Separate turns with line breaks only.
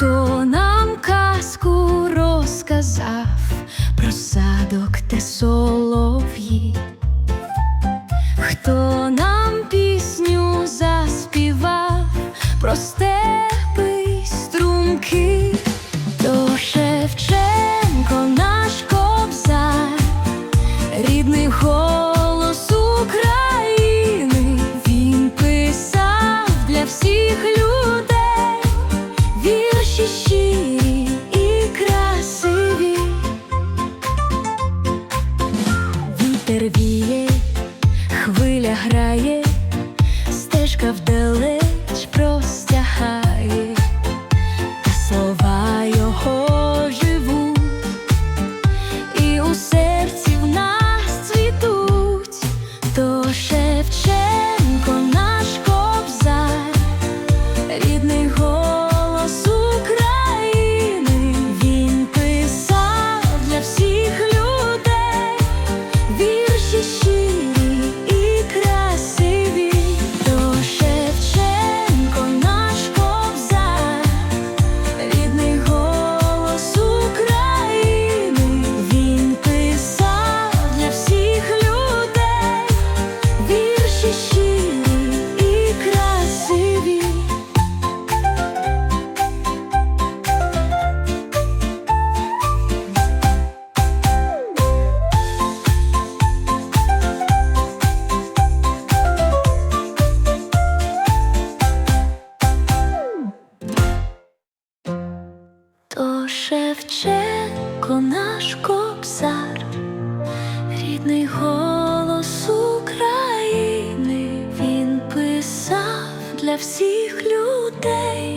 хто нам казку розказав? Про садок те солов'ї, хто нам пісню заспівав? Про степи струмки, то наш кобзар, рідний голос України, він писав для всіх людей. Стежка вдалеч простягає, Шевченко наш кобзар, рідний голос України, він писав для всіх людей